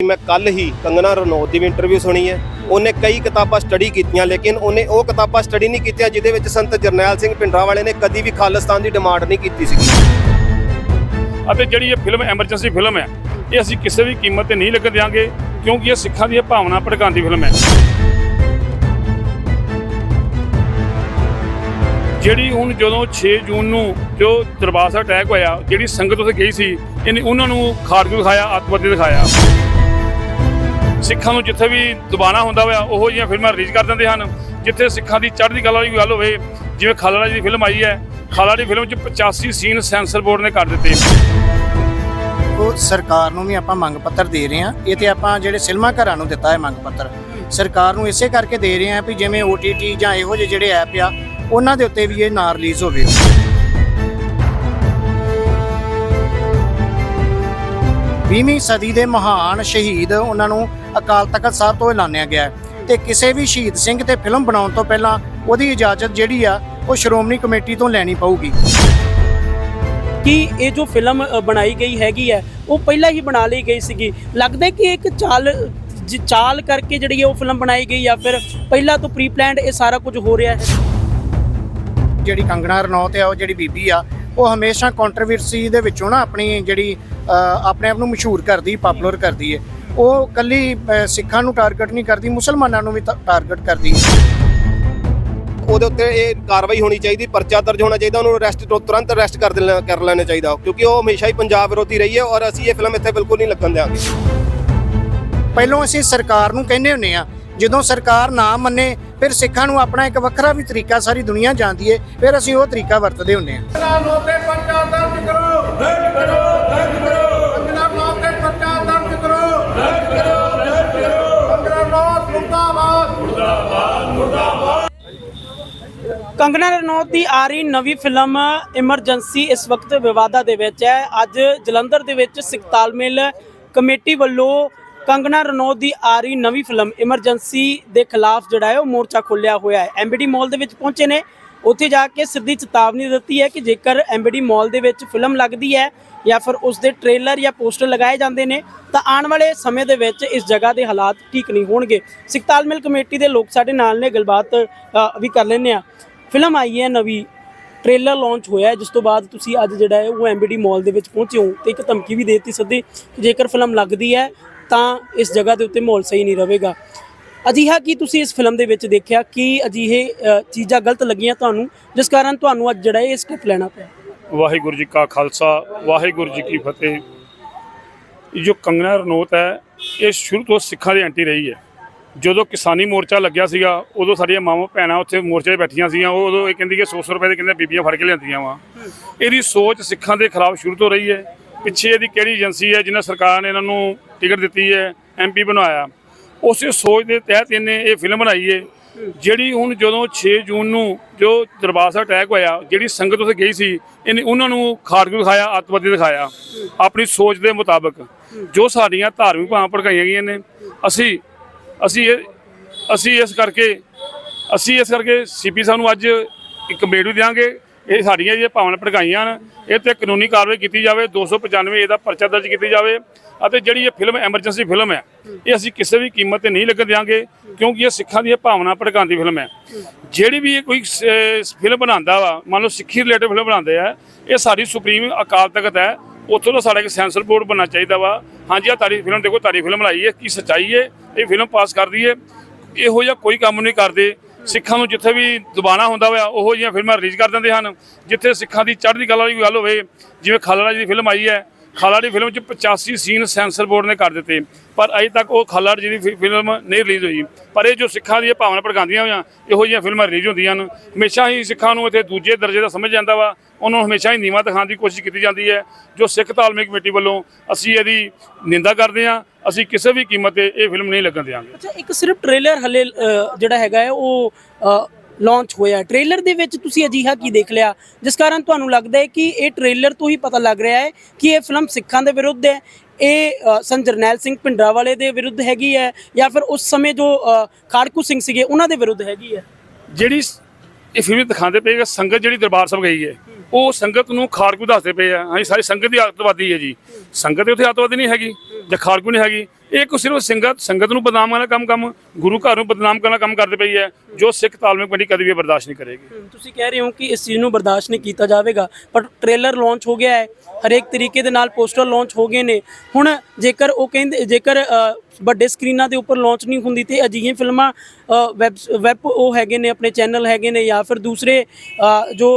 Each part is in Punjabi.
ਮੈਂ ਕੱਲ ਹੀ ਕੰਗਨਾ ਰਣੌਤ ਦੀ ਵੀ ਇੰਟਰਵਿਊ ਸੁਣੀ ਹੈ। ਉਹਨੇ ਕਈ ਕਿਤਾਬਾਂ ਸਟੱਡੀ ਕੀਤੀਆਂ, ਲੇਕਿਨ ਉਹਨੇ ਉਹ ਕਿਤਾਬਾਂ ਸਟੱਡੀ ਨਹੀਂ ਕੀਤੀਆਂ ਜਿਹਦੇ ਵਿੱਚ ਸੰਤ ਜਰਨੈਲ ਸਿੰਘ ਪਿੰਡਰਾ ਵਾਲੇ ਨੇ ਕਦੀ ਵੀ ਖਾਲਿਸਤਾਨ ਦੀ ਡਿਮਾਂਡ ਨਹੀਂ ਕੀਤੀ ਸੀ। ਅਤੇ ਜਿਹੜੀ ਇਹ ਫਿਲਮ ਐਮਰਜੈਂਸੀ ਫਿਲਮ ਹੈ, ਇਹ ਅਸੀਂ ਕਿਸੇ ਵੀ ਕੀਮਤ ਤੇ ਨਹੀਂ ਲੱਗਣ ਦਿਆਂਗੇ, ਕਿਉਂਕਿ ਇਹ ਸਿੱਖਾਂ ਦੀਆਂ ਭਾਵਨਾ ਭੜਕਾਉਂਦੀ ਫਿਲਮ ਹੈ। ਜਿਹੜੀ ਹੁਣ ਜਦੋਂ 6 ਜੂਨ ਨੂੰ ਜੋ ਦਰਬਾਰ ਸਾਹਿਬ ਅਟੈਕ ਹੋਇਆ, ਜਿਹੜੀ ਸੰਗਤ ਉੱਥੇ ਗਈ ਸੀ, ਇਹਨੇ ਉਹਨਾਂ ਨੂੰ ਖਾਰਜੂ ਦਿਖਾਇਆ, ਅੱਤਵਾਦੀ ਦਿਖਾਇਆ। ਸਿੱਖਾਂ ਨੂੰ ਜਿੱਥੇ ਵੀ ਦੁਬਾਰਾ ਹੁੰਦਾ ਹੋਇਆ ਉਹੋ ਜਿਹੀਆਂ ਫਿਲਮਾਂ ਰਿਲੀਜ਼ ਕਰ ਦਿੰਦੇ ਹਨ, ਜਿੱਥੇ ਸਿੱਖਾਂ ਦੀ ਚੜ੍ਹਦੀ ਕਲਾ ਵਾਲੀ ਗੱਲ ਹੋਵੇ, ਜਿਵੇਂ ਖਾਲੜਾ ਦੀ ਫਿਲਮ ਆਈ ਹੈ ਖਾਲੜਾ ਦੀ ਫਿਲਮ 'ਚ 85 ਸੀਨ ਸੈਂਸਰ ਬੋਰਡ ਨੇ ਕਰ ਦਿੱਤੇ। ਉਹ ਸਰਕਾਰ ਨੂੰ ਵੀ ਆਪਾਂ ਮੰਗ ਪੱਤਰ ਦੇ ਰਹੇ ਹਾਂ। ਇਹ ਤੇ ਆਪਾਂ ਜਿਹੜੇ ਸਿਨੇਮਾ ਘਰਾਂ ਨੂੰ ਦਿੱਤਾ ਹੈ ਮੰਗ ਪੱਤਰ। ਸਰਕਾਰ ਨੂੰ ਇਸੇ ਕਰਕੇ ਦੇ ਰਹੇ ਹਾਂ ਵੀ ਜਿਵੇਂ OTT ਜਾਂ ਇਹੋ ਜਿਹੇ ਜਿਹੜੇ ਐਪ ਆ, ਉਹਨਾਂ ਦੇ ਉੱਤੇ ਵੀ ਇਹ ਨਾ ਰਿਲੀਜ਼ ਹੋਵੇ। ਵੀਹਵੀਂ ਸਦੀ ਦੇ ਮਹਾਨ ਸ਼ਹੀਦ ਉਹਨਾਂ ਨੂੰ ਅਕਾਲ ਤਖਤ ਸਾਹਿਬ ਤੋਂ ਐਲਾਨਿਆ ਗਿਆ ਹੈ। ਤੇ ਕਿਸੇ ਵੀ ਸ਼ਹੀਦ ਸਿੰਘ ਤੇ ਫਿਲਮ ਬਣਾਉਣ ਤੋਂ ਪਹਿਲਾਂ ਉਹਦੀ ਇਜਾਜ਼ਤ ਜਿਹੜੀ ਆ ਉਹ ਸ਼੍ਰੋਮਣੀ ਕਮੇਟੀ ਤੋਂ ਲੈਣੀ ਪਊਗੀ। ਕਿ ਇਹ ਜੋ ਫਿਲਮ ਬਣਾਈ ਗਈ ਹੈਗੀ ਹੈ ਉਹ ਪਹਿਲਾਂ ਹੀ ਬਣਾ ਲਈ ਗਈ ਸੀਗੀ। ਲੱਗਦਾ ਕਿ ਇੱਕ ਚਾਲ ਚਾਲ ਕਰਕੇ ਜਿਹੜੀ ਉਹ ਫਿਲਮ ਬਣਾਈ ਗਈ ਜਾਂ ਫਿਰ ਪਹਿਲਾਂ ਤੋਂ ਪ੍ਰੀ ਪਲਾਨਡ ਇਹ ਸਾਰਾ ਕੁਝ ਹੋ ਰਿਹਾ ਹੈ। ਜਿਹੜੀ ਕੰਗਣਾ ਰਣੌਤ ਆ ਉਹ ਜਿਹੜੀ ਬੀਬੀ ਆ ਉਹ ਹਮੇਸ਼ਾ ਕੰਟਰੋਵਰਸੀ ਦੇ ਵਿੱਚੋਂ ਨਾ ਆਪਣੀ ਜਿਹੜੀ ਆਪਣੇ ਆਪ ਨੂੰ ਮਸ਼ਹੂਰ ਕਰਦੀ ਪਪੂਲਰ ਕਰਦੀ ਹੈ। ਉਹ ਕੱਲੀ ਸਿੱਖਾਂ ਨੂੰ ਟਾਰਗੇਟ ਨਹੀਂ ਕਰਦੀ ਮੁਸਲਮਾਨਾਂ ਨੂੰ ਵੀ ਟਾਰਗੇਟ ਕਰਦੀ। ਉਹਦੇ ਉੱਤੇ ਇਹ ਕਾਰਵਾਈ ਹੋਣੀ ਚਾਹੀਦੀ ਪਰਚਾ ਦਰਜ ਹੋਣਾ ਚਾਹੀਦਾ ਉਹਨੂੰ ਅਰੈਸਟ ਤੁਰੰਤ ਅਰੈਸਟ ਕਰ ਦੇਣਾ ਕਰ ਲੈਣਾ ਚਾਹੀਦਾ। ਕਿਉਂਕਿ ਉਹ ਹਮੇਸ਼ਾ ਹੀ ਪੰਜਾਬ ਵਿਰੋਧੀ ਰਹੀ ਹੈ ਔਰ ਅਸੀਂ ਇਹ ਫਿਲਮ ਇੱਥੇ ਬਿਲਕੁਲ ਨਹੀਂ ਲੱਗਣ ਦਿਆਂਗੇ। ਪਹਿਲਾਂ ਅਸੀਂ ਸਰਕਾਰ ਨੂੰ ਕਹਿੰਦੇ ਹੁੰਨੇ ਆ ਜਦੋਂ ਸਰਕਾਰ ਨਾ ਮੰਨੇ ਫਿਰ ਸਿੱਖਾਂ ਨੂੰ ਆਪਣਾ ਇੱਕ ਵੱਖਰਾ ਵੀ ਤਰੀਕਾ ਸਾਰੀ ਦੁਨੀਆ ਜਾਣਦੀ ਏ ਫਿਰ ਅਸੀਂ ਉਹ ਤਰੀਕਾ ਵਰਤਦੇ ਹੁੰਨੇ ਆ ਕੰਗਨਾ ਰਣੌਤ ਦੀ ਆ ਰਹੀ ਨਵੀਂ ਫਿਲਮ ਐਮਰਜੈਂਸੀ ਇਸ ਵਕਤ ਵਿਵਾਦਾਂ ਦੇ ਵਿੱਚ ਹੈ। ਅੱਜ ਜਲੰਧਰ ਦੇ ਵਿੱਚ ਸਿੱਖ ਤਾਲਮੇਲ ਕਮੇਟੀ ਵੱਲੋਂ ਕੰਗਨਾ ਰਣੌਤ ਦੀ ਆ ਰਹੀ ਨਵੀਂ ਫਿਲਮ ਐਮਰਜੈਂਸੀ ਦੇ ਖਿਲਾਫ ਜਿਹੜਾ ਹੈ ਉਹ ਮੋਰਚਾ ਖੋਲ੍ਹਿਆ ਹੋਇਆ ਹੈ। ਐਮਬੀਡੀ ਮਾਲ ਦੇ ਵਿੱਚ ਪਹੁੰਚੇ ਨੇ। ਉੱਥੇ ਜਾ ਕੇ ਸਿੱਧੀ ਚੇਤਾਵਨੀ ਦਿੱਤੀ ਹੈ ਕਿ ਜੇਕਰ ਐਮਬੀਡੀ ਮਾਲ ਦੇ ਵਿੱਚ ਫਿਲਮ ਲੱਗਦੀ ਹੈ ਜਾਂ ਫਿਰ ਉਸ ਦੇ ਟ੍ਰੇਲਰ ਜਾਂ ਪੋਸਟਰ ਲਗਾਏ ਜਾਂਦੇ ਨੇ, ਤਾਂ ਆਉਣ ਵਾਲੇ ਸਮੇਂ ਦੇ ਵਿੱਚ ਇਸ ਜਗ੍ਹਾ ਦੇ ਹਾਲਾਤ ਠੀਕ ਨਹੀਂ ਹੋਣਗੇ। ਸਿੱਖ ਤਾਲਮੇਲ ਕਮੇਟੀ ਦੇ ਲੋਕ ਸਾਡੇ ਨਾਲ ਨੇ। ਗੱਲਬਾਤ ਵੀ ਕਰ ਲੈਂਦੇ ਆ ਫਿਲਮ ਆਈ ਹੈ ਨਵੀਂ ਟ੍ਰੇਲਰ ਲਾਂਚ ਹੋਇਆ ਜਿਸ ਤੋਂ ਬਾਅਦ ਤੁਸੀਂ ਅੱਜ ਜਿਹੜਾ ਹੈ ਉਹ ਐਮਬੀਡੀ ਮਾਲ ਦੇ ਵਿੱਚ ਪਹੁੰਚੇ ਹੋ ਤੇ ਇੱਕ ਧਮਕੀ ਵੀ ਦੇਤੀ ਸਿੱਧੀ ਕਿ ਜੇਕਰ ਫਿਲਮ ਲੱਗਦੀ ਹੈ ਤਾਂ ਇਸ ਜਗ੍ਹਾ ਦੇ ਉੱਤੇ ਮਾਹੌਲ ਸਹੀ ਨਹੀਂ ਰਹੇਗਾ। ਅਜਿਹਾ ਕੀ ਤੁਸੀਂ ਇਸ ਫਿਲਮ ਦੇ ਵਿੱਚ ਦੇਖਿਆ ਕਿ ਅਜਿਹੇ ਚੀਜ਼ਾਂ ਗਲਤ ਲੱਗੀਆਂ ਤੁਹਾਨੂੰ, ਜਿਸ ਕਾਰਨ ਤੁਹਾਨੂੰ ਅੱਜ ਜਿਹੜਾ ਇਹ ਸਟੈਪ ਲੈਣਾ ਪਿਆ? ਵਾਹਿਗੁਰੂ ਜੀ ਕਾ ਖਾਲਸਾ, ਵਾਹਿਗੁਰੂ ਜੀ ਕੀ ਫਤਿਹ। ਇਹ ਜੋ ਕੰਗਨਾ ਰਣੌਤ ਹੈ, ਇਹ ਸ਼ੁਰੂ ਤੋਂ ਸਿੱਖਾਂ ਦੀ ਐਂਟੀ ਰਹੀ ਹੈ। ਜਦੋਂ ਕਿਸਾਨੀ ਮੋਰਚਾ ਲੱਗਿਆ ਸੀਗਾ, ਉਦੋਂ ਸਾਡੀਆਂ ਮਾਵਾਂ ਭੈਣਾਂ ਉੱਥੇ ਮੋਰਚੇ 'ਤੇ ਬੈਠੀਆਂ ਸੀਗੀਆਂ, ਉਹ ਉਦੋਂ ਇਹ ਕਹਿੰਦੀ ਕਿ 100 ਰੁਪਏ ਦੇ ਕਹਿੰਦੇ ਬੀਬੀਆਂ ਫੜ ਕੇ ਲਿਆਂਦੀਆਂ ਵਾ। ਇਹਦੀ ਸੋਚ ਸਿੱਖਾਂ ਦੇ ਖਿਲਾਫ ਸ਼ੁਰੂ ਤੋਂ ਰਹੀ ਹੈ। ਪਿੱਛੇ ਇਹਦੀ ਕਿਹੜੀ ਏਜੰਸੀ ਹੈ, ਜਿਨ੍ਹਾਂ ਸਰਕਾਰ ਨੇ ਇਹਨਾਂ ਨੂੰ ਟਿਕਟ ਦਿੱਤੀ ਹੈ ਐਮਪੀ ਬਣਾਇਆ। ਉਸੇ ਸੋਚ ਦੇ ਤਹਿਤ ਇਹਨੇ ਇਹ ਫਿਲਮ ਬਣਾਈ ਹੈ, ਜਿਹੜੀ ਹੁਣ ਜਦੋਂ 6 ਜੂਨ ਨੂੰ ਜੋ ਦਰਬਾਰ ਸਾਹਿਬ ਅਟੈਕ ਹੋਇਆ, ਜਿਹੜੀ ਸੰਗਤ ਉੱਥੇ ਗਈ ਸੀ, ਇਹਨੇ ਉਹਨਾਂ ਨੂੰ ਖਾੜਕੂ ਦਿਖਾਇਆ, ਅੱਤਵਾਦੀ ਦਿਖਾਇਆ, ਆਪਣੀ ਸੋਚ ਦੇ ਮੁਤਾਬਕ। ਜੋ ਸਾਡੀਆਂ ਧਾਰਮਿਕ ਭਾਵਾਂ ਭੜਕਾਈਆਂ ਗਈਆਂ ਨੇ, ਅਸੀਂ ਅਸੀਂ ਇਹ ਅਸੀਂ ਇਸ ਕਰਕੇ, ਅਸੀਂ ਇਸ ਕਰਕੇ ਸੀਪੀ ਸਾਹਿਬ ਨੂੰ ਅੱਜ ਇੱਕ ਕੰਪਲੇਂਟ ਵੀ ਦਿਆਂਗੇ। ਇਹ ਸਾਡੀਆਂ ਜਿਹੜੀਆਂ ਭਾਵਨਾ ਭੜਕਾਈਆਂ ਹਨ, ਇਹ ਤੇ ਕਾਨੂੰਨੀ ਕਾਰਵਾਈ ਕੀਤੀ ਜਾਵੇ 295 ਇਹਦਾ ਪਰਚਾ ਦਰਜ ਕੀਤੀ ਜਾਵੇ ਅਤੇ ਜਿਹੜੀ ਇਹ ਫਿਲਮ ਐਮਰਜੈਂਸੀ ਫਿਲਮ ਹੈ, ਇਹ ਅਸੀਂ ਕਿਸੇ ਵੀ ਕੀਮਤ ਤੇ ਨਹੀਂ ਲੱਗਣ ਦਿਆਂਗੇ ਕਿਉਂਕਿ ਇਹ ਸਿੱਖਾਂ ਦੀਆਂ ਭਾਵਨਾ ਭੜਕਾਉਂਦੀ ਫਿਲਮ ਹੈ। ਜਿਹੜੀ ਵੀ ਇਹ ਕੋਈ ਫਿਲਮ ਬਣਾਉਂਦਾ ਵਾ, ਮੰਨ ਲਓ ਸਿੱਖੀ ਰਿਲੇਟਡ ਫਿਲਮ ਬਣਾਉਂਦੇ ਆ, ਇਹ ਸਾਡੀ ਸੁਪਰੀਮ ਅਕਾਲ ਤਖਤ ਹੈ, ਉੱਥੋਂ ਦਾ ਸਾਡਾ ਇੱਕ ਸੈਂਸਰ ਬੋਰਡ ਬਣਨਾ ਚਾਹੀਦਾ ਵਾ। ਹਾਂਜੀ ਆ ਤਾਰੀ ਫਿਲਮ ਦੇਖੋ ਤਾਰੀ ਫਿਲਮ ਬਣਾਈ ਹੈ, ਕੀ ਸੱਚਾਈ ਹੈ ਇਹ ਫਿਲਮ ਪਾਸ ਕਰਦੀ ਹੈ ਇਹੋ ਜਿਹਾ ਕੋਈ ਕੰਮ ਨਹੀਂ ਕਰਦੇ। ਸਿੱਖਾਂ ਨੂੰ ਜਿੱਥੇ ਵੀ ਦੁਬਾਰਾ ਹੁੰਦਾ ਹੋਇਆ, ਉਹੋ ਜਿਹੀਆਂ ਫਿਲਮਾਂ ਰਿਲੀਜ਼ ਕਰ ਦਿੰਦੇ ਹਨ। ਜਿੱਥੇ ਸਿੱਖਾਂ ਦੀ ਚੜ੍ਹਦੀ ਕਲਾ ਵਾਲੀ ਗੱਲ ਹੋਵੇ, ਜਿਵੇਂ ਖਾਲੜਾ ਜੀ ਦੀ ਫਿਲਮ ਆਈ ਹੈ ਖਾਲੜਾ ਦੀ ਫਿਲਮ 'ਚ 85 ਸੀਨ ਸੈਂਸਰ ਬੋਰਡ ਨੇ ਕਰ ਦਿੱਤੇ, ਪਰ ਅਜੇ ਤੱਕ ਉਹ ਖਾਲੜਾ ਜੀ ਦੀ ਫਿ- ਫਿਲਮ ਨਹੀਂ ਰਿਲੀਜ਼ ਹੋਈ। ਪਰ ਇਹ ਜੋ ਸਿੱਖਾਂ ਦੀਆਂ ਭਾਵਨਾ ਭੜਕਾਉਂਦੀਆਂ ਹੋਈਆਂ, ਇਹੋ ਜਿਹੀਆਂ ਫਿਲਮਾਂ ਰਿਲੀਜ਼ ਹੁੰਦੀਆਂ ਹਨ। ਹਮੇਸ਼ਾ ਹੀ ਸਿੱਖਾਂ ਨੂੰ ਇੱਥੇ ਦੂਜੇ ਦਰਜੇ ਦਾ ਸਮਝ ਜਾਂਦਾ ਵਾ। ਉਹਨਾਂ ਨੂੰ ਹਮੇਸ਼ਾ ਹੀ ਨੀਵਾਂ ਦਿਖਾਉਣ ਦੀ ਕੋਸ਼ਿਸ਼ ਕੀਤੀ ਜਾਂਦੀ ਹੈ। ਜੋ ਸਿੱਖ ਤਾਲਮੇਲ ਕਮੇਟੀ ਵੱਲੋਂ ਅਸੀਂ ਇਹਦੀ ਨਿੰਦਾ ਕਰਦੇ ਹਾਂ, ਅਸੀਂ ਕਿਸੇ ਵੀ ਕੀਮਤ ਤੇ ਇਹ ਫਿਲਮ ਨਹੀਂ ਲੱਗਣ ਦਿਆਂਗੇ। ਅੱਛਾ, ਇੱਕ ਸਿਰਫ ਟ੍ਰੇਲਰ ਹਲੇ ਜਿਹੜਾ ਹੈਗਾ ਹੈ, ਉਹ ਲਾਂਚ ਹੋਇਆ ਟ੍ਰੇਲਰ ਦੇ ਵਿੱਚ ਤੁਸੀਂ ਅਜਿਹਾ ਕੀ ਦੇਖ ਲਿਆ? ਜਿਸ ਕਾਰਨ ਤੁਹਾਨੂੰ ਲੱਗਦਾ ਹੈ ਕਿ ਇਹ ਟ੍ਰੇਲਰ ਤੋਂ ਹੀ ਪਤਾ ਲੱਗ ਰਿਹਾ ਹੈ ਕਿ ਇਹ ਫਿਲਮ ਸਿੱਖਾਂ ਦੇ ਵਿਰੁੱਧ ਹੈ। ਇਹ ਅ, ਸੰਤ ਜਰਨੈਲ ਸਿੰਘ ਭਿੰਡਰਾਵਾਲੇ ਦੇ ਵਿਰੁੱਧ ਹੈਗੀ ਹੈ ਜਾਂ ਫਿਰ ਉਸ ਸਮੇਂ ਜੋ ਖਾੜਕੂ ਸਿੰਘ ਸੀਗੇ ਉਹਨਾਂ ਦੇ ਵਿਰੁੱਧ ਹੈਗੀ ਹੈ। ਜਿਹੜੀ ਇਹ ਫਿਲਮ ਦਿਖਾਉਂਦੇ ਪਏ ਸੰਗਤ ਜਿਹੜੀ ਦਰਬਾਰ ਸਾਹਿਬ ਗਈ ਹੈ ਉਹ ਸੰਗਤ ਨੂੰ ਖਾੜਕੂ ਦੱਸਦੇ ਪਏ ਆ। ਹਾਂਜੀ ਸਾਰੀ ਸੰਗਤ ਦੀ ਅੱਤਵਾਦੀ ਹੈ ਜੀ। ਸੰਗਤ ਦੇ ਉੱਥੇ ਅੱਤਵਾਦੀ ਨਹੀਂ ਹੈਗੀ। ਜਾਂ ਖਾਲਕੂ ਨਹੀਂ ਹੈਗੀ, ਇਹ ਕੋ ਸਿਰਫ ਸੰਗਤ ਸੰਗਤ ਨੂੰ ਬਦਨਾਮ ਕਰਨ ਦਾ ਕੰਮ ਕੰਮ ਗੁਰੂ ਘਰ ਨੂੰ ਬਦਨਾਮ ਕਰਨ ਦਾ ਕੰਮ ਕਰਦੇ ਪਈ ਹੈ, ਜੋ ਸਿੱਖ ਤਾਲਮੇਲ ਕਮੇਟੀ ਕਦੇ ਵੀ ਬਰਦਾਸ਼ਤ ਨਹੀਂ ਕਰੇਗੀ। ਤੁਸੀਂ ਕਹਿ ਰਹੇ ਹੋ ਕਿ ਇਸ ਚੀਜ਼ ਨੂੰ ਬਰਦਾਸ਼ਤ ਨਹੀਂ ਕੀਤਾ ਜਾਵੇਗਾ, ਪਰ ਟ੍ਰੇਲਰ ਲਾਂਚ ਹੋ ਗਿਆ ਹੈ, ਹਰੇਕ ਤਰੀਕੇ ਦੇ ਨਾਲ ਪੋਸਟਰ ਲਾਂਚ ਹੋ ਗਏ ਨੇ। ਹੁਣ ਜੇਕਰ ਉਹ ਕਹਿੰਦੇ, ਜੇਕਰ ਵੱਡੇ ਸਕਰੀਨਾਂ ਦੇ ਉੱਪਰ ਲਾਂਚ ਨਹੀਂ ਹੁੰਦੀ ਤੇ ਅਜਿਹੀਆਂ ਫਿਲਮਾਂ ਵੈਬ ਵੈਬ ਉਹ ਹੈਗੇ ਨੇ, ਆਪਣੇ ਚੈਨਲ ਹੈਗੇ ਨੇ ਜਾਂ ਫਿਰ ਦੂਸਰੇ ਜੋ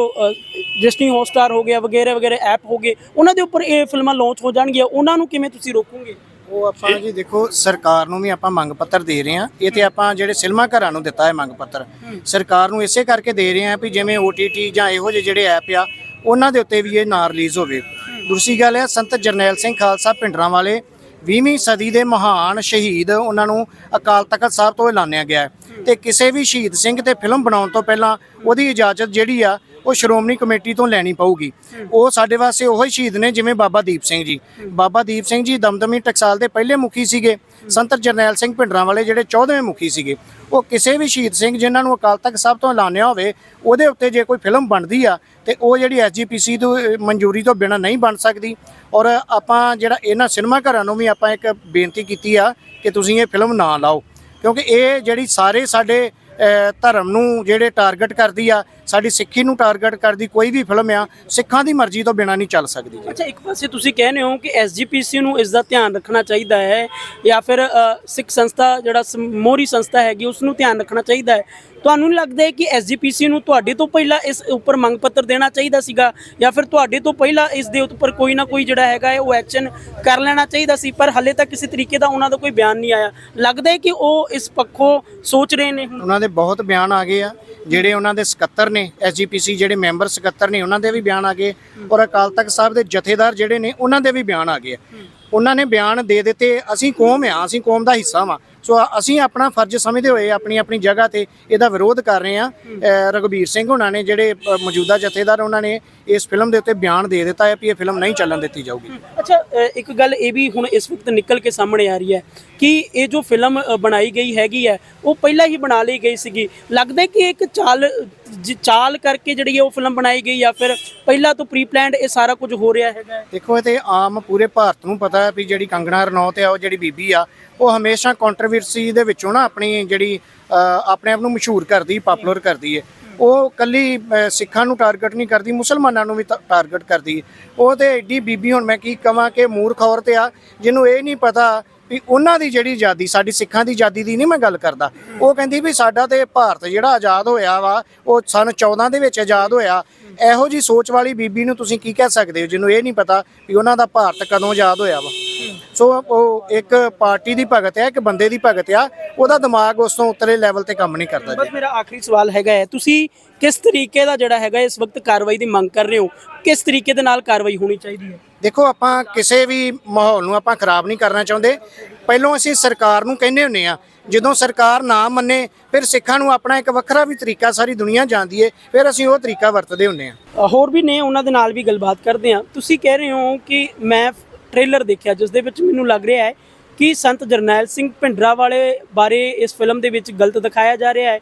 ਡਿਸਨੀ ਹੌਟਸਟਾਰ ਹੋ ਗਿਆ ਵਗੈਰਾ ਵਗੈਰਾ ਐਪ ਹੋ ਗਏ, ਉਹਨਾਂ ਦੇ ਉੱਪਰ ਇਹ ਫਿਲਮਾਂ ਲਾਂਚ ਹੋ ਜਾਣਗੀਆਂ, ਉਹਨਾਂ ਨੂੰ ਕਿਵੇਂ ਤੁਸੀਂ ਰੋਕੋਗੇ? ਉਹ ਆਪਾਂ ਜੀ ਦੇਖੋ ਸਰਕਾਰ ਨੂੰ ਵੀ ਆਪਾਂ ਮੰਗ ਪੱਤਰ ਦੇ ਰਹੇ ਹਾਂ। ਇਹ ਤੇ ਆਪਾਂ ਜਿਹੜੇ ਸਿਨੇਮਾ ਘਰਾਂ ਨੂੰ ਦਿੱਤਾ ਹੈ ਮੰਗ ਪੱਤਰ। ਸਰਕਾਰ ਨੂੰ ਇਸੇ ਕਰਕੇ ਦੇ ਰਹੇ ਹਾਂ ਵੀ ਜਿਵੇਂ OTT ਜਾਂ ਇਹੋ ਜਿਹੇ ਜਿਹੜੇ ਐਪ ਆ ਉਹਨਾਂ ਦੇ ਉੱਤੇ ਵੀ ਇਹ ਨਾ ਰਿਲੀਜ਼ ਹੋਵੇ। ਦੂਸਰੀ ਗੱਲ ਹੈ ਸੰਤ ਜਰਨੈਲ ਸਿੰਘ ਖਾਲਸਾ ਪਿੰਡਰਾਂ ਵਾਲੇ 20ਵੀਂ ਸਦੀ ਦੇ ਮਹਾਨ ਸ਼ਹੀਦ ਉਹਨਾਂ ਨੂੰ ਅਕਾਲ ਤਖਤ ਸਾਹਿਬ ਤੋਂ ਐਲਾਨਿਆ ਗਿਆ ਤੇ ਕਿਸੇ ਵੀ ਸ਼ਹੀਦ ਸਿੰਘ ਤੇ ਫਿਲਮ ਬਣਾਉਣ ਤੋਂ ਪਹਿਲਾਂ ਉਹਦੀ ਇਜਾਜ਼ਤ ਜਿਹੜੀ ਆ ਉਹ ਸ਼੍ਰੋਮਣੀ ਕਮੇਟੀ ਤੋਂ ਲੈਣੀ ਪਊਗੀ। ਉਹ ਸਾਡੇ ਵਾਸਤੇ ਉਹੀ ਸ਼ਹੀਦ ਨੇ, ਜਿਵੇਂ ਬਾਬਾ ਦੀਪ ਸਿੰਘ ਜੀ। ਬਾਬਾ ਦੀਪ ਸਿੰਘ ਜੀ ਦਮਦਮੀ ਟਕਸਾਲ ਦੇ ਪਹਿਲੇ ਮੁਖੀ ਸੀਗੇ। ਸੰਤ ਜਰਨੈਲ ਸਿੰਘ ਭਿੰਡਰਾਂ ਵਾਲੇ ਜਿਹੜੇ 14ਵੇਂ ਮੁਖੀ ਸੀਗੇ। ਉਹ ਕਿਸੇ ਵੀ ਸ਼ਹੀਦ ਸਿੰਘ ਜਿਨ੍ਹਾਂ ਨੂੰ ਅਕਾਲ ਤਖਤ ਸਾਹਿਬ ਤੋਂ ਐਲਾਨਿਆ ਹੋਵੇ, ਉਹਦੇ ਉੱਤੇ ਜੇ ਕੋਈ ਫਿਲਮ ਬਣਦੀ ਆ, ਤੇ ਉਹ ਜਿਹੜੀ ਐਸਜੀਪੀਸੀ ਤੋਂ ਮਨਜ਼ੂਰੀ ਤੋਂ ਬਿਨਾਂ ਨਹੀਂ ਬਣ ਸਕਦੀ। ਔਰ ਆਪਾਂ ਜਿਹੜਾ ਇਹਨਾਂ ਸਿਨੇਮਾ ਘਰਾਂ ਨੂੰ ਵੀ ਆਪਾਂ ਇੱਕ ਬੇਨਤੀ ਕੀਤੀ ਆ ਕਿ ਤੁਸੀਂ ਇਹ ਫਿਲਮ ਨਾ ਲਾਓ। ਕਿਉਂਕਿ ਇਹ ਜਿਹੜੀ ਸਾਰੇ ਸਾਡੇ ਧਰਮ ਨੂੰ ਜਿਹੜੇ ਟਾਰਗੇਟ ਕਰਦੀ ਆ ਸਾਡੀ ਸਿੱਖੀ ਨੂੰ ਟਾਰਗੇਟ ਕਰਦੀ ਕੋਈ ਵੀ ਫਿਲਮ ਆ ਸਿੱਖਾਂ ਦੀ ਮਰਜ਼ੀ ਤੋਂ ਬਿਨਾਂ ਨਹੀਂ ਚੱਲ ਸਕਦੀ ਅੱਛਾ ਇੱਕ ਪਾਸੇ ਤੁਸੀਂ ਕਹਿੰਦੇ ਹੋ ਕਿ ਐਸਜੀਪੀਸੀ ਨੂੰ ਇਸ ਦਾ ਧਿਆਨ ਰੱਖਣਾ ਚਾਹੀਦਾ ਹੈ ਜਾਂ ਫਿਰ ਸਿੱਖ ਸੰਸਥਾ ਜਿਹੜਾ ਮੋਹਰੀ ਸੰਸਥਾ ਹੈਗੀ ਉਸ ਨੂੰ ਧਿਆਨ ਰੱਖਣਾ ਚਾਹੀਦਾ ਹੈ। ਤੁਹਾਨੂੰ ਲੱਗਦਾ ਹੈ ਕਿ ਐਸਜੀਪੀਸੀ ਨੂੰ ਤੁਹਾਡੇ ਤੋਂ ਪਹਿਲਾਂ ਇਸ ਉੱਪਰ ਮੰਗ ਪੱਤਰ ਦੇਣਾ ਚਾਹੀਦਾ ਸੀਗਾ ਜਾਂ ਫਿਰ ਤੁਹਾਡੇ ਤੋਂ ਪਹਿਲਾਂ ਇਸ ਦੇ ਉੱਪਰ ਕੋਈ ਨਾ ਕੋਈ ਜਿਹੜਾ ਹੈਗਾ ਹੈ ਉਹ ਐਕਸ਼ਨ ਕਰ ਲੈਣਾ ਚਾਹੀਦਾ ਸੀ ਪਰ ਹਾਲੇ ਤੱਕ ਕਿਸੇ ਤਰੀਕੇ ਦਾ ਉਹਨਾਂ ਦਾ ਕੋਈ ਬਿਆਨ ਨਹੀਂ ਆਇਆ। ਲੱਗਦਾ ਹੈ ਕਿ ਉਹ ਇਸ ਪੱਖੋਂ ਸੋਚ ਰਹੇ ਨੇ ਉਹਨਾਂ ਦੇ ਬਹੁਤ ਬਿਆਨ ਆ ਗਏ ਆ ਜਿਹੜੇ ਉਹਨਾਂ ਦੇ ਸਕੱਤਰ ਨੇ ਐਸਜੀਪੀਸੀ ਜਿਹੜੇ ਮੈਂਬਰ ਸਕੱਤਰ ਨੇ, ਉਹਨਾਂ ਦੇ ਵੀ ਬਿਆਨ ਆ ਗਏ। ਔਰ ਅਕਾਲ ਤਖਤ ਸਾਹਿਬ ਦੇ ਜਥੇਦਾਰ ਜਿਹੜੇ ਨੇ, ਉਹਨਾਂ ਦੇ ਵੀ ਬਿਆਨ ਆ ਗਏ ਉਹਨਾਂ ਨੇ ਬਿਆਨ ਦੇ ਦਿੱਤੇ, ਅਸੀਂ ਕੌਮ ਆ, ਅਸੀਂ ਕੌਮ ਦਾ ਹਿੱਸਾ ਵਾਂ। ਸੋ ਅਸੀਂ ਆਪਣਾ ਫਰਜ਼ ਸਮਝਦੇ ਹੋਏ ਆਪਣੀ ਆਪਣੀ ਜਗ੍ਹਾ ਤੇ ਇਹਦਾ ਵਿਰੋਧ ਕਰ ਰਹੇ ਆ ਰਗਵੀਰ ਸਿੰਘ ਉਹਨਾਂ ਨੇ ਜਿਹੜੇ ਮੌਜੂਦਾ ਜਥੇਦਾਰ ਉਹਨਾਂ ਨੇ ਇਸ ਫਿਲਮ ਦੇ ਉੱਤੇ ਬਿਆਨ ਦੇ ਦਿੱਤਾ ਹੈ ਕਿ ਇਹ ਫਿਲਮ ਨਹੀਂ ਚੱਲਣ ਦਿੱਤੀ ਜਾਊਗੀ। ਅੱਛਾ ਇੱਕ ਗੱਲ ਇਹ ਵੀ ਹੁਣ ਇਸ ਵਕਤ ਨਿਕਲ ਕੇ ਸਾਹਮਣੇ ਆ ਰਹੀ ਹੈ ਕਿ ਇਹ ਜੋ ਫਿਲਮ ਬਣਾਈ ਗਈ ਹੈਗੀ ਹੈ, ਉਹ ਪਹਿਲਾਂ ਹੀ ਬਣਾ ਲਈ ਗਈ ਸੀਗੀ। ਲੱਗਦਾ ਕਿ ਇੱਕ ਚਾਲ ਚਾਲ ਕਰਕੇ ਜਿਹੜੀ ਉਹ ਫਿਲਮ ਬਣਾਈ ਗਈ ਜਾਂ ਫਿਰ ਪਹਿਲਾਂ ਤੋਂ ਪ੍ਰੀ ਪਲਾਨਡ ਇਹ ਸਾਰਾ ਕੁਝ ਹੋ ਰਿਹਾ ਹੈਗਾ ਦੇਖੋ, ਇਹ ਤੇ ਆਮ ਪੂਰੇ ਭਾਰਤ ਨੂੰ ਪਤਾ ਹੈ ਵੀ ਜਿਹੜੀ ਕੰਗਣਾ ਰਣੌਤ ਆ, ਉਹ ਜਿਹੜੀ ਬੀਬੀ ਆ, ਉਹ ਹਮੇਸ਼ਾ ਕੰਟਰੋਵਰਸੀ ਦੇ ਵਿੱਚੋਂ ਨਾ ਆਪਣੀ ਜਿਹੜੀ ਆਪਣੇ ਆਪ ਨੂੰ ਮਸ਼ਹੂਰ ਕਰਦੀ ਪਪੂਲਰ ਕਰਦੀ ਹੈ ਉਹ ਕੱਲੀ ਸਿੱਖਾਂ ਨੂੰ ਟਾਰਗੇਟ ਨਹੀਂ ਕਰਦੀ, ਮੁਸਲਮਾਨਾਂ ਨੂੰ ਵੀ ਟਾਰਗੇਟ ਕਰਦੀ ਹੈ ਉਹ ਤੇ ਐਡੀ ਬੀਬੀ, ਹੁਣ ਮੈਂ ਕੀ ਕਵਾਂ ਕਿ ਮੂਰਖ ਔਰਤ ਆ, ਜਿਹਨੂੰ ਇਹ ਨਹੀਂ ਪਤਾ ਵੀ ਉਹਨਾਂ ਦੀ ਜਿਹੜੀ ਆਜ਼ਾਦੀ, ਸਾਡੀ ਸਿੱਖਾਂ ਦੀ ਆਜ਼ਾਦੀ ਦੀ ਨਹੀਂ ਮੈਂ ਗੱਲ ਕਰਦਾ। ਉਹ ਕਹਿੰਦੀ ਵੀ ਸਾਡਾ ਤੇ ਭਾਰਤ ਜਿਹੜਾ ਆਜ਼ਾਦ ਹੋਇਆ ਵਾ, ਉਹ ਸਨ 14 ਦੇ ਵਿੱਚ ਆਜ਼ਾਦ ਹੋਇਆ। ਇਹੋ ਜੀ ਸੋਚ ਵਾਲੀ ਬੀਬੀ ਨੂੰ ਤੁਸੀਂ ਕੀ ਕਹਿ ਸਕਦੇ ਹੋ, ਜਿਹਨੂੰ ਇਹ ਨਹੀਂ ਪਤਾ ਵੀ ਉਹਨਾਂ ਦਾ ਭਾਰਤ ਕਦੋਂ ਆਜ਼ਾਦ ਹੋਇਆ ਵਾ? ਸੋ ਉਹ ਇੱਕ ਪਾਰਟੀ ਦੀ ਭਗਤ ਹੈ ਇੱਕ ਬੰਦੇ ਦੀ ਭਗਤ ਆ। ਉਹਦਾ ਦਿਮਾਗ ਉਸ ਤੋਂ ਉੱਤਲੇ ਲੈਵਲ ਤੇ ਕੰਮ ਨਹੀਂ ਕਰਦਾ ਬਸ ਮੇਰਾ ਆਖਰੀ ਸਵਾਲ ਹੈਗਾ ਹੈ ਤੁਸੀਂ ਕਿਸ ਤਰੀਕੇ ਦਾ ਜਿਹੜਾ ਹੈਗਾ ਇਸ ਵਕਤ ਕਾਰਵਾਈ ਦੀ ਮੰਗ ਕਰ ਰਹੇ ਹੋ? ਕਿਸ ਤਰੀਕੇ ਦੇ ਨਾਲ ਕਾਰਵਾਈ ਹੋਣੀ ਚਾਹੀਦੀ ਹੈ? ਦੇਖੋ ਆਪਾਂ ਕਿਸੇ ਵੀ ਮਾਹੌਲ ਨੂੰ ਆਪਾਂ ਖਰਾਬ ਨਹੀਂ ਕਰਨਾ ਚਾਹੁੰਦੇ। ਪਹਿਲੋਂ ਅਸੀਂ ਸਰਕਾਰ ਨੂੰ ਕਹਿੰਦੇ ਹੁੰਨੇ ਆ ਜਦੋਂ ਸਰਕਾਰ ਨਾ ਮੰਨੇ ਫਿਰ ਸਿੱਖਾਂ ਨੂੰ ਆਪਣਾ ਇੱਕ ਵੱਖਰਾ ਵੀ ਤਰੀਕਾ ਸਾਰੀ ਦੁਨੀਆ ਜਾਣਦੀ ਏ ਫਿਰ ਅਸੀਂ ਉਹ ਤਰੀਕਾ ਵਰਤਦੇ ਹੁੰਨੇ ਆ ਹੋਰ ਵੀ ਨੇ ਉਹਨਾਂ ਦੇ ਨਾਲ ਵੀ ਗੱਲਬਾਤ ਕਰਦੇ ਹਾਂ। ਤੁਸੀਂ ਕਹਿ ਰਹੇ ਹੋ ਕਿ ਮੈਂ ਟ੍ਰੇਲਰ ਦੇਖਿਆ ਜਿਸ ਦੇ ਵਿੱਚ ਮੈਨੂੰ ਲੱਗ ਰਿਹਾ ਹੈ ਕਿ ਸੰਤ ਜਰਨੈਲ ਸਿੰਘ ਭਿੰਡਰਾ ਵਾਲੇ ਬਾਰੇ ਇਸ ਫਿਲਮ ਦੇ ਵਿੱਚ ਗਲਤ ਦਿਖਾਇਆ ਜਾ ਰਿਹਾ ਹੈ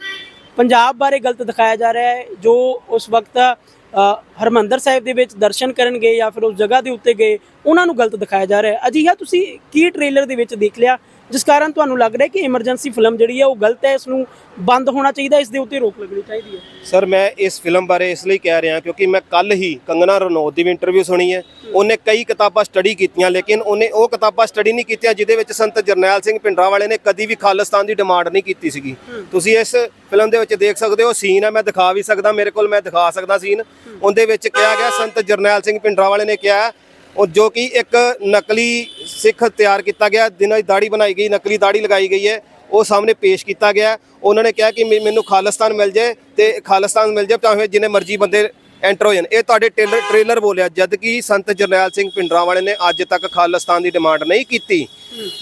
ਪੰਜਾਬ ਬਾਰੇ ਗਲਤ ਦਿਖਾਇਆ ਜਾ ਰਿਹਾ ਹੈ ਜੋ ਉਸ ਵਕਤ ਅ, ਹਰਮੰਦਰ ਸਾਹਿਬ ਦੇ ਵਿੱਚ ਦਰਸ਼ਨ ਕਰਨ ਗਏ ਜਾਂ ਫਿਰ ਉਸ ਜਗ੍ਹਾ ਦੇ ਉੱਤੇ ਗਏ ਉਹਨਾਂ ਨੂੰ ਗਲਤ ਦਿਖਾਇਆ ਜਾ ਰਿਹਾ ਹੈ। ਅਜਿਹਾ ਤੁਸੀਂ ਕੀ ਟ੍ਰੇਲਰ ਦੇ ਵਿੱਚ ਦੇਖ ਲਿਆ ਜਿਸ ਕਾਰਨ ਤੁਹਾਨੂੰ ਲੱਗ ਰਿਹਾ ਕਿ ਐਮਰਜੈਂਸੀ ਫਿਲਮ ਜਿਹੜੀ ਹੈ ਉਹ ਗਲਤ ਹੈ ਇਸ ਨੂੰ ਬੰਦ ਹੋਣਾ ਚਾਹੀਦਾ ਇਸ ਦੇ ਉੱਤੇ ਰੋਕ ਲੱਗਣੀ ਚਾਹੀਦੀ ਹੈ? ਸਰ ਮੈਂ ਇਸ ਫਿਲਮ ਬਾਰੇ ਇਸ ਲਈ ਕਹਿ ਰਿਹਾ ਕਿਉਂਕਿ ਮੈਂ ਕੱਲ ਹੀ ਕੰਗਨਾ ਰਣੌਤ ਦੀ ਵੀ ਇੰਟਰਵਿਊ ਸੁਣੀ ਹੈ। ਉਹਨੇ ਕਈ ਕਿਤਾਬਾਂ ਸਟੱਡੀ ਕੀਤੀਆਂ ਲੇਕਿਨ ਉਹਨੇ ਉਹ ਕਿਤਾਬਾਂ ਸਟੱਡੀ ਨਹੀਂ ਕੀਤੀਆਂ ਜਿਹਦੇ ਵਿੱਚ ਸੰਤ ਜਰਨੈਲ ਸਿੰਘ ਪਿੰਡਰਾ ਵਾਲੇ ਨੇ ਕਦੀ ਵੀ ਖਾਲਿਸਤਾਨ ਦੀ ਡਿਮਾਂਡ ਨਹੀਂ ਕੀਤੀ ਸੀਗੀ। ਤੁਸੀਂ ਇਸ ਫਿਲਮ ਦੇ ਵਿੱਚ ਦੇਖ ਸਕਦੇ ਹੋ ਸੀਨ ਹੈ ਮੈਂ ਦਿਖਾ ਵੀ ਸਕਦਾ ਮੇਰੇ ਕੋਲ ਮੈਂ ਦਿਖਾ ਸਕਦਾ ਸੀਨ ਉਹਦੇ ਵਿੱਚ ਕਿਹਾ ਗਿਆ ਸੰਤ ਜਰਨੈਲ ਸਿੰਘ ਪਿੰਡਰਾ ਵਾਲੇ ਨੇ ਕਿਹਾ ਉਹ ਜੋ ਕਿ ਇੱਕ ਨਕਲੀ ਸਿੱਖ ਤਿਆਰ ਕੀਤਾ ਗਿਆ ਦਿਨਾਂ ਦੀ ਦਾੜੀ ਬਣਾਈ ਗਈ ਨਕਲੀ ਦਾੜੀ ਲਗਾਈ ਗਈ ਹੈ ਉਹ ਸਾਹਮਣੇ ਪੇਸ਼ ਕੀਤਾ ਗਿਆ। ਉਹਨਾਂ ਨੇ ਕਿਹਾ ਕਿ ਮੈ- ਮੈਨੂੰ ਖਾਲਿਸਤਾਨ ਮਿਲ ਜਾਏ ਤੇ ਖਾਲਿਸਤਾਨ ਮਿਲ ਜਾਏ ਭਾਵੇਂ ਜਿੰਨੇ ਮਰਜ਼ੀ ਬੰਦੇ ਐਂਟਰ ਹੋ ਜਾਣ। ਇਹ ਤੁਹਾਡੇ ਟ੍ਰੇਲਰ ਟ੍ਰੇਲਰ ਬੋਲਿਆ ਜਦ ਕਿ ਸੰਤ ਜਰਨੈਲ ਸਿੰਘ ਪਿੰਡਰਾਂ ਵਾਲੇ ਨੇ ਅੱਜ ਤੱਕ ਖਾਲਿਸਤਾਨ ਦੀ ਡਿਮਾਂਡ ਨਹੀਂ ਕੀਤੀ।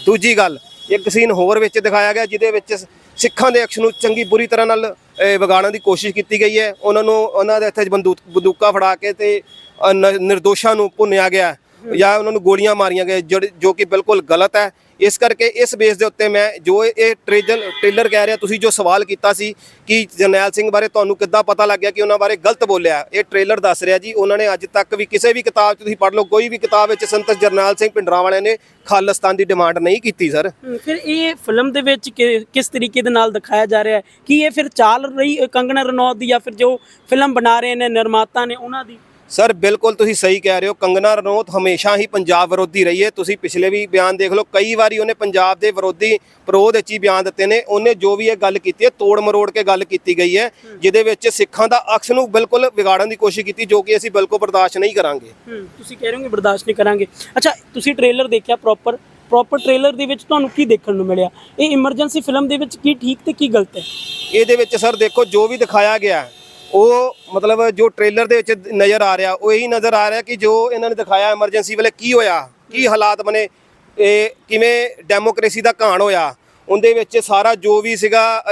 ਦੂਜੀ ਗੱਲ ਇੱਕ ਸੀਨ ਹੋਰ ਵਿੱਚ ਦਿਖਾਇਆ ਗਿਆ ਜਿਹਦੇ ਵਿੱਚ ਸਿੱਖਾਂ ਦੇ ਅਕਸ਼ ਨੂੰ ਚੰਗੀ ਬੁਰੀ ਤਰ੍ਹਾਂ ਨਾਲ ਅਹ, ਵਿਗਾੜਨ ਦੀ ਕੋਸ਼ਿਸ਼ ਕੀਤੀ ਗਈ ਹੈ। ਉਹਨਾਂ ਨੂੰ ਉਹਨਾਂ ਦੇ ਇੱਥੇ 'ਚ ਬੰਦੂਕ ਬੰਦੂਕਾਂ ਫੜਾ ਕੇ ਤੇ ਨ- ਨਿਰਦੋਸ਼ਾਂ ਨੂੰ ਭੁੰਨਿਆ ਗਿਆ। ਜਾਂ ਉਹਨਾਂ ਨੂੰ ਗੋਲੀਆਂ ਮਾਰੀਆਂ ਗਏ ਜਿਹੜੇ- ਜੋ ਕਿ ਬਿਲਕੁਲ ਗਲਤ ਹੈ। ਇਸ ਕਰਕੇ ਇਸ ਬੇਸ ਦੇ ਉੱਤੇ ਮੈਂ ਜੋ ਇਹ ਟ੍ਰੇਲਰ ਟ੍ਰੇਲਰ ਕਹਿ ਰਿਹਾ ਤੁਸੀਂ ਜੋ ਸਵਾਲ ਕੀਤਾ ਸੀ ਕਿ ਜਰਨੈਲ ਸਿੰਘ ਬਾਰੇ ਤੁਹਾਨੂੰ ਕਿੱਦਾਂ ਪਤਾ ਲੱਗ ਗਿਆ ਕਿ ਉਹਨਾਂ ਬਾਰੇ ਗਲਤ ਬੋਲਿਆ ਇਹ ਟ੍ਰੇਲਰ ਦੱਸ ਰਿਹਾ ਜੀ ਉਹਨਾਂ ਨੇ ਅੱਜ ਤੱਕ ਵੀ ਕਿਸੇ ਵੀ ਕਿਤਾਬ 'ਚ ਤੁਸੀਂ ਪੜ੍ਹ ਲਓ ਕੋਈ ਵੀ ਕਿਤਾਬ ਵਿੱਚ ਸੰਤ ਜਰਨੈਲ ਸਿੰਘ ਭਿੰਡਰਾਂ ਵਾਲਿਆਂ ਨੇ ਖਾਲਿਸਤਾਨ ਦੀ ਡਿਮਾਂਡ ਨਹੀਂ ਕੀਤੀ ਸਰ। ਹਮ, ਫਿਰ ਇਹ ਫਿਲਮ ਦੇ ਵਿੱਚ ਕਿ- ਕਿਸ ਤਰੀਕੇ ਦੇ ਨਾਲ ਦਿਖਾਇਆ ਜਾ ਰਿਹਾ ਹੈ? ਕਿ ਇਹ ਫਿਰ ਚਾਲ ਰਹੀ ਅ, ਕੰਗਨਾ ਰਣੌਤ ਦੀ ਜਾਂ ਫਿਰ ਜੋ ਫਿਲਮ ਬਣਾ ਰਹੇ ਨੇ ਨਿਰਮਾਤਾ ਨੇ ਉਹਨਾਂ ਦੀ? ਸਰ ਬਿਲਕੁਲ ਤੁਸੀਂ ਸਹੀ ਕਹਿ ਰਹੇ ਹੋ। ਕੰਗਨਾ ਰਣੌਤ ਹਮੇਸ਼ਾ ਹੀ ਪੰਜਾਬ ਵਿਰੋਧੀ ਰਹੀ ਹੈ। ਤੁਸੀਂ ਪਿਛਲੇ ਵੀ ਬਿਆਨ ਦੇਖ ਲਓ ਕਈ ਵਾਰੀ ਉਹਨੇ ਪੰਜਾਬ ਦੇ ਵਿਰੋਧੀ ਵਿਰੋਧ ਵਿੱਚ ਹੀ ਬਿਆਨ ਦਿੱਤੇ ਨੇ। ਉਹਨੇ ਜੋ ਵੀ ਇਹ ਗੱਲ ਕੀਤੀ ਹੈ ਤੋੜ ਮਰੋੜ ਕੇ ਗੱਲ ਕੀਤੀ ਗਈ ਹੈ ਜਿਹਦੇ ਵਿੱਚ ਸਿੱਖਾਂ ਦਾ ਅਕਸ ਨੂੰ ਬਿਲਕੁਲ ਵਿਗਾੜਨ ਦੀ ਕੋਸ਼ਿਸ਼ ਕੀਤੀ ਜੋ ਕਿ ਅਸੀਂ ਬਿਲਕੁਲ ਬਰਦਾਸ਼ਤ ਨਹੀਂ ਕਰਾਂਗੇ। ਤੁਸੀਂ ਕਹਿ ਰਹੇ ਹੋ ਕਿ ਬਰਦਾਸ਼ਤ ਨਹੀਂ ਕਰਾਂਗੇ। ਅੱਛਾ ਤੁਸੀਂ ਟ੍ਰੇਲਰ ਦੇਖਿਆ ਪ੍ਰੋਪਰ? ਪ੍ਰੋਪਰ ਟ੍ਰੇਲਰ ਦੇ ਵਿੱਚ ਤੁਹਾਨੂੰ ਕੀ ਦੇਖਣ ਨੂੰ ਮਿਲਿਆ? ਇਹ ਇਮਰਜੈਂਸੀ ਫਿਲਮ ਦੇ ਵਿੱਚ ਕੀ ਠੀਕ ਤੇ ਕੀ ਗਲਤ ਹੈ? ਇਹਦੇ ਵਿੱਚ ਸਰ ਦੇਖੋ ਜੋ ਵੀ ਦਿਖਾਇਆ ਗਿਆ ਉਹ ਮਤਲਬ ਜੋ ਟ੍ਰੇਲਰ ਦੇ ਵਿੱਚ ਨਜ਼ਰ ਆ ਰਿਹਾ, ਉਹ ਇਹੀ ਨਜ਼ਰ ਆ ਰਿਹਾ ਕਿ ਜੋ ਇਹਨਾਂ ਨੇ ਦਿਖਾਇਆ ਐਮਰਜੈਂਸੀ ਵੇਲੇ ਕੀ ਹੋਇਆ, ਕੀ ਹਾਲਾਤ ਬਣੇ, ਇਹ ਕਿਵੇਂ ਡੈਮੋਕ੍ਰੇਸੀ ਦਾ ਘਾਣ ਹੋਇਆ। ਉਹਦੇ ਵਿੱਚ ਸਾਰਾ ਜੋ ਵੀ ਸੀਗਾ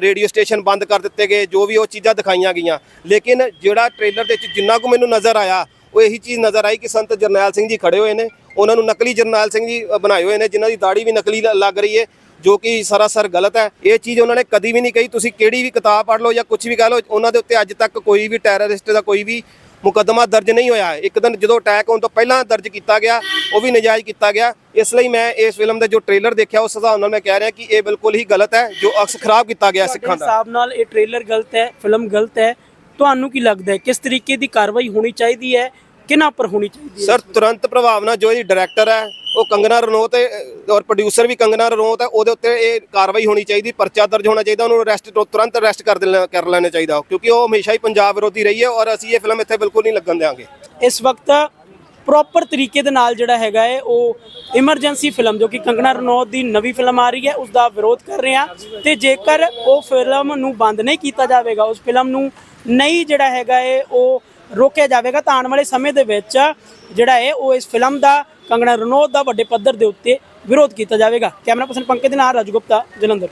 ਰੇਡੀਓ ਸਟੇਸ਼ਨ ਬੰਦ ਕਰ ਦਿੱਤੇ ਗਏ, ਜੋ ਵੀ ਉਹ ਚੀਜ਼ਾਂ ਦਿਖਾਈਆਂ ਗਈਆਂ। ਲੇਕਿਨ ਜਿਹੜਾ ਟ੍ਰੇਲਰ ਦੇ ਵਿੱਚ ਜਿੰਨਾ ਕੁ ਮੈਨੂੰ ਨਜ਼ਰ ਆਇਆ, ਉਹ ਇਹੀ ਚੀਜ਼ ਨਜ਼ਰ ਆਈ ਕਿ ਸੰਤ ਜਰਨੈਲ ਸਿੰਘ ਜੀ ਖੜੇ ਹੋਏ ਨੇ। ਉਹਨਾਂ ਨੂੰ ਨਕਲੀ ਜਰਨੈਲ ਸਿੰਘ ਜੀ ਬਣਾਏ ਹੋਏ ਨੇ, ਜਿਨ੍ਹਾਂ ਦੀ ਦਾੜੀ ਵੀ ਨਕਲੀ ਲੱਗ ਰਹੀ ਹੈ ਜੋ ਕਿ ਸਰਾਸਰ ਗਲਤ ਹੈ। ਇਹ ਚੀਜ਼ ਉਹਨਾਂ ਨੇ ਕਦੀ ਵੀ ਨਹੀਂ ਕਹੀ। ਤੁਸੀਂ ਕਿਹੜੀ ਵੀ ਕਿਤਾਬ ਪੜ੍ਹ ਲਓ ਜਾਂ ਕੁਝ ਵੀ ਕਹ ਲਓ ਉਹਨਾਂ ਦੇ ਉੱਤੇ ਅੱਜ ਤੱਕ ਕੋਈ ਵੀ ਟੈਰਰਿਸਟ ਦਾ ਕੋਈ ਵੀ ਮੁਕੱਦਮਾ ਦਰਜ ਨਹੀਂ ਹੋਇਆ। ਇੱਕ ਦਿਨ ਜਦੋਂ ਅਟੈਕ ਹੋਣ ਤੋਂ ਪਹਿਲਾਂ ਦਰਜ ਕੀਤਾ ਗਿਆ ਉਹ ਵੀ ਨਜਾਇਜ਼ ਕੀਤਾ ਗਿਆ। ਇਸ ਲਈ ਮੈਂ ਇਸ ਫਿਲਮ ਦਾ ਜੋ ਟ੍ਰੇਲਰ ਦੇਖਿਆ ਉਸ ਹਿਸਾਬ ਨਾਲ ਮੈਂ ਕਹਿ ਰਿਹਾ ਕਿ ਇਹ ਬਿਲਕੁਲ ਹੀ ਗਲਤ ਹੈ ਜੋ ਅਕਸ ਖਰਾਬ ਕੀਤਾ ਗਿਆ ਸਿੱਖਾਂ ਦਾ। ਹਿਸਾਬ ਨਾਲ ਇਹ ਟ੍ਰੇਲਰ ਗਲਤ ਹੈ ਫਿਲਮ ਗਲਤ ਹੈ? ਤੁਹਾਨੂੰ ਕੀ ਲੱਗਦਾ ਹੈ? ਕਿਸ ਤਰੀਕੇ ਦੀ ਕਾਰਵਾਈ ਹੋਣੀ ਚਾਹੀਦੀ ਹੈ ਕਿਹਨਾਂ ਉੱਪਰ ਹੋਣੀ ਚਾਹੀਦੀ ਹੈ? ਸਰ ਤੁਰੰਤ ਪ੍ਰਭਾਵ ਨਾਲ ਜੋ ਇਹਦੀ ਡਾਇਰੈਕਟਰ ਹੈ ਉਹ ਕੰਗਨਾ ਰਣੌਤ ਹੈ ਔਰ ਪ੍ਰੋਡਿਊਸਰ ਵੀ ਕੰਗਨਾ ਰਣੌਤ ਹੈ ਉਹਦੇ ਉੱਤੇ ਇਹ ਕਾਰਵਾਈ ਹੋਣੀ ਚਾਹੀਦੀ, ਪਰਚਾ ਦਰਜ ਹੋਣਾ ਚਾਹੀਦਾ, ਉਹਨੂੰ ਅਰੈਸਟ ਤੁਰੰਤ ਅਰੈਸਟ ਕਰ ਦੇਣਾ, ਕਰ ਲੈਣਾ ਚਾਹੀਦਾ, ਕਿਉਂਕਿ ਉਹ ਹਮੇਸ਼ਾ ਹੀ ਪੰਜਾਬ ਵਿਰੋਧੀ ਰਹੀ ਹੈ ਔਰ ਅਸੀਂ ਇਹ ਫਿਲਮ ਇੱਥੇ ਬਿਲਕੁਲ ਨਹੀਂ ਲੱਗਣ ਦੇਵਾਂਗੇ ਇਸ ਵਕਤ ਪ੍ਰੋਪਰ ਤਰੀਕੇ ਦੇ ਨਾਲ ਜਿਹੜਾ ਹੈਗਾ ਹੈ, ਉਹ ਇਮਰਜੈਂਸੀ ਫਿਲਮ ਜੋ ਕਿ ਕੰਗਣਾ ਰਣੌਤ ਦੀ ਨਵੀਂ ਫਿਲਮ ਆ ਰਹੀ ਹੈ ਉਸ ਦਾ ਵਿਰੋਧ ਕਰ ਰਹੇ ਹਾਂ ਤੇ ਜੇਕਰ ਉਹ ਫਿਲਮ ਨੂੰ ਬੰਦ ਨਹੀਂ ਕੀਤਾ ਜਾਵੇਗਾ, ਉਸ ਫਿਲਮ ਨੂੰ ਨਹੀਂ ਜਿਹੜਾ ਹੈਗਾ ਹੈ, ਉਹ ਰੋਕਿਆ ਜਾਵੇਗਾ, ਤਾਂ ਆਉਣ ਵਾਲੇ ਸਮੇਂ ਦੇ ਵਿੱਚ ਜਿਹੜਾ ਹੈ, ਉਹ ਇਸ ਫਿਲਮ ਦਾ ਕੰਗਣਾ ਰਣੌਤ ਦਾ ਵੱਡੇ ਪੱਧਰ ਦੇ ਉੱਤੇ ਵਿਰੋਧ ਕੀਤਾ ਜਾਵੇਗਾ। ਕੈਮਰਾ ਪਰਸਨ ਪੰਕਜ ਦੇ ਨਾਲ ਰਾਜੂ ਗੁਪਤਾ, ਜਲੰਧਰ।